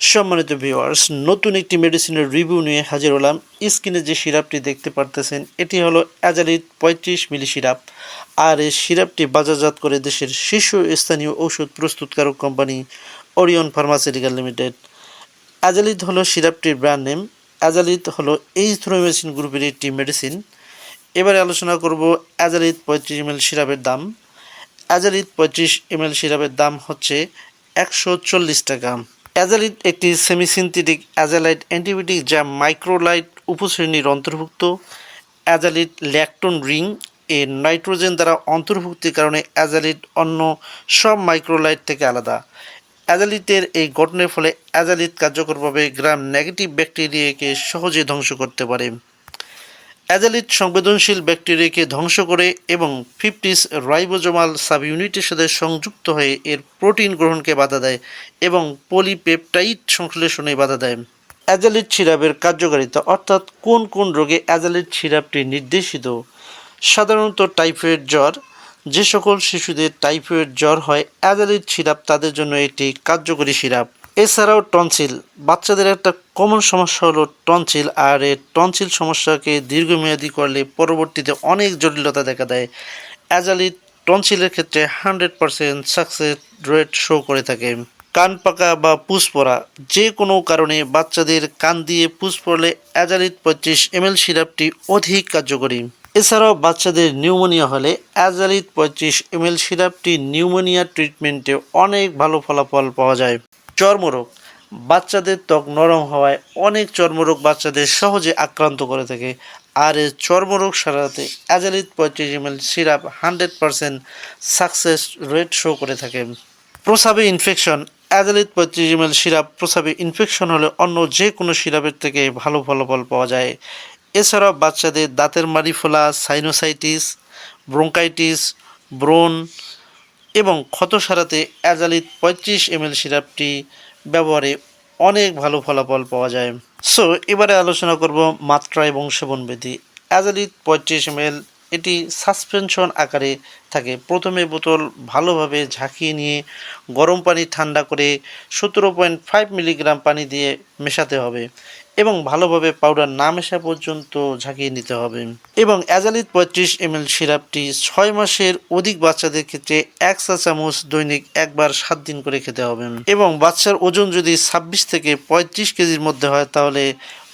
সম্মানিত ভিউয়ার্স নতুন একটি মেডিসিনের রিভিউ নিয়ে হাজির হলাম। স্ক্রিনে যে সিরাপটি দেখতে পারতেছেন, এটি হলো অ্যাজালিট পঁয়ত্রিশ মিলি সিরাপ। আর এই সিরাপটি বাজারজাত করে দেশের শীর্ষ স্থানীয় ঔষধ প্রস্তুতকারক company Orion pharmaceutical limited Azalit হলো সিরাপটির ব্র্যান্ড নেম অ্যাজালিট হলো এইথ্রোমেসিন গ্রুপের একটি মেডিসিন এবারে আলোচনা করব অ্যাজালিট পঁয়ত্রিশ এমএল সিরাপের দাম। অ্যাজালিট পঁয়ত্রিশ এমএল সিরাপের দাম হচ্ছে একশো চল্লিশ টাকা। অ্যাজালিট একটি সেমিসিনথেটিক অ্যাজালাইট অ্যান্টিবায়োটিক যা মাইক্রোলাইট উপশ্রেণীর অন্তর্ভুক্ত। অ্যাজালিট ল্যাকটোন রিং এ নাইট্রোজেন দ্বারা অন্তর্ভুক্তির কারণে অ্যাজালিট অন্য সব মাইক্রোলাইট থেকে আলাদা। অ্যাজালিটের এই গঠনের ফলে অ্যাজালিট কার্যকরভাবে গ্রাম নেগেটিভ ব্যাকটেরিয়াকে সহজে ধ্বংস করতে পারে। অ্যাজালিট সংবেদনশীল ব্যাকটেরিয়াকে ধ্বংস করে এবং ফিফটিস রাইবোজোমাল সাব ইউনিটের সাথে সংযুক্ত হয়ে এর প্রোটিন গ্রহণকে বাধা দেয় এবং পলিপেপটাইড সংশ্লেষণে বাধা দেয়। অ্যাজালিট সিরাপের কার্যকারিতা, অর্থাৎ কোন কোন রোগে অ্যাজালিট সিরাপটি নির্দেশিত? সাধারণত টাইফয়েড জ্বর। যে সকল শিশুদের টাইফয়েড জ্বর হয় অ্যাজালিট সিরাপ তাদের জন্য একটি কার্যকরী সিরাপ। এছাড়াও টনসিল, বাচ্চাদের একটা কমন সমস্যা হলো টনসিল, আর এই টনসিল সমস্যাকে দীর্ঘমেয়াদী করলে পরবর্তীতে অনেক জটিলতা দেখা দেয়। অ্যাজালিট টনসিলের ক্ষেত্রে hundred percent success rate show করে থাকে। কান পাকা বা পুষ পড়া যে কোনো কারণে বাচ্চাদের কান দিয়ে পুষ পড়লে অ্যাজালিট পঁচিশ এমএল সিরাপটি অধিক কার্যকরী। এছাড়াও বাচ্চাদের নিউমোনিয়া হলে অ্যাজালিট পঁচিশ এমএল সিরাপটি নিউমোনিয়া ট্রিটমেন্টে অনেক ভালো ফলাফল পাওয়া যায়। চর্মরোগ। বাচ্চাদের ত্বক নরম হওয়ায় অনেক চর্মরোগ বাচ্চাদের সহজে আক্রান্ত করে থাকে। আর এই চর্মরোগ সারাতে অ্যাজালিট পঁয়ত্রিশ ML syrup hundred percent success rate show করে থাকে। প্রসাবে ইনফেকশন অ্যাজালিট পঁয়ত্রিশ এমএল সিরাপ প্রসাবে ইনফেকশন হলে অন্য যে কোনো সিরাপের থেকে ভালো ফলাফল পাওয়া যায়। এছাড়াও বাচ্চাদের দাঁতের মাড়ি ফোলা সাইনোসাইটিস, ব্রোঙ্কাইটিস ব্রণ এবং ক্ষত সারাতে অ্যাজালিট পঁয়ত্রিশ এমএল সিরাপটি ব্যবহারে অনেক ভালো ফলাফল পাওয়া যায়। সো এবারে আলোচনা করব মাত্রা এবং সেবনবিধি অ্যাজালিট পঁয়ত্রিশ এমএল এটি সাসপেনশন আকারে থাকে। প্রথমে বোতল ভালোভাবে ঝাঁকিয়ে নিয়ে গরম পানি ঠান্ডা করে সতেরো পয়েন্ট ফাইভ মিলিগ্রাম পানি দিয়ে মেশাতে হবে। এবং ভালোভাবে পাউডার না মেশা পর্যন্ত ঝাঁকিয়ে নিতে হবে। এবং অ্যাজালিট পঁয়ত্রিশ এমএল সিরাপটি ছয় মাসের অধিক বাচ্চাদের ক্ষেত্রে এক চা চামচ দৈনিক একবার সাত দিন করে খেতে হবে। এবং বাচ্চার ওজন যদি ছাব্বিশ থেকে পঁয়ত্রিশ কেজির মধ্যে হয়, তাহলে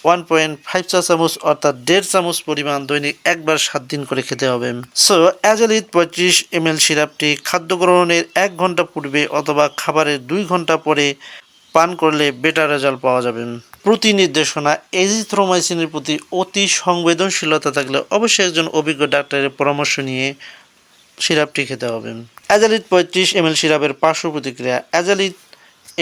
ওয়ান পয়েন্ট ফাইভ চা চামচ অর্থাৎ দেড় চামচ পরিমাণ দৈনিক একবার সাত দিন করে খেতে হবে। সো অ্যাজালিত পঁয়ত্রিশ এমএল সিরাপটি খাদ্য গ্রহণের এক ঘণ্টা পূর্বে অথবা খাবারের দুই ঘণ্টা পরে পান করলে বেটার রেজাল্ট পাওয়া যাবে। প্রতি নির্দেশনা এজিথ্রোমাইসিনের প্রতি অতি সংবেদনশীলতা থাকলে অবশ্যই একজন অভিজ্ঞ ডাক্তারের পরামর্শ নিয়ে সিরাপটি খেতে হবে অ্যাজালিট পঁয়ত্রিশ এমএল সিরাপের পার্শ্ব প্রতিক্রিয়া। অ্যাজালিট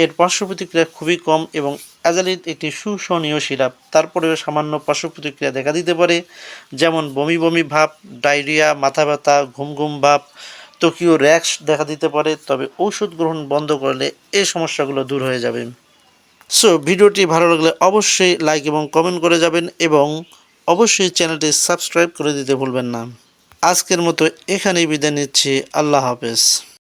এর পার্শ্ব প্রতিক্রিয়া খুবই কম এবং অ্যাজালিট একটি সুসহনীয় সিরাপ। তারপরেও সামান্য পার্শ্ব প্রতিক্রিয়া দেখা দিতে পারে, যেমন বমি বমি ভাব, ডায়রিয়া, মাথা ব্যথা, ঘুম ঘুম ভাব, ত্বকীয় র্যাক্স দেখা দিতে পারে, তবে ঔষধ গ্রহণ বন্ধ করলে এই সমস্যাগুলো দূর হয়ে যাবে। সো ভিডিওটি ভালো লাগলে অবশ্যই লাইক এবং কমেন্ট করে যাবেন এবং অবশ্যই চ্যানেলটি সাবস্ক্রাইব করে দিতে ভুলবেন না। আজকের মতো এখানেই বিদায় নিচ্ছি। আল্লাহ হাফেজ।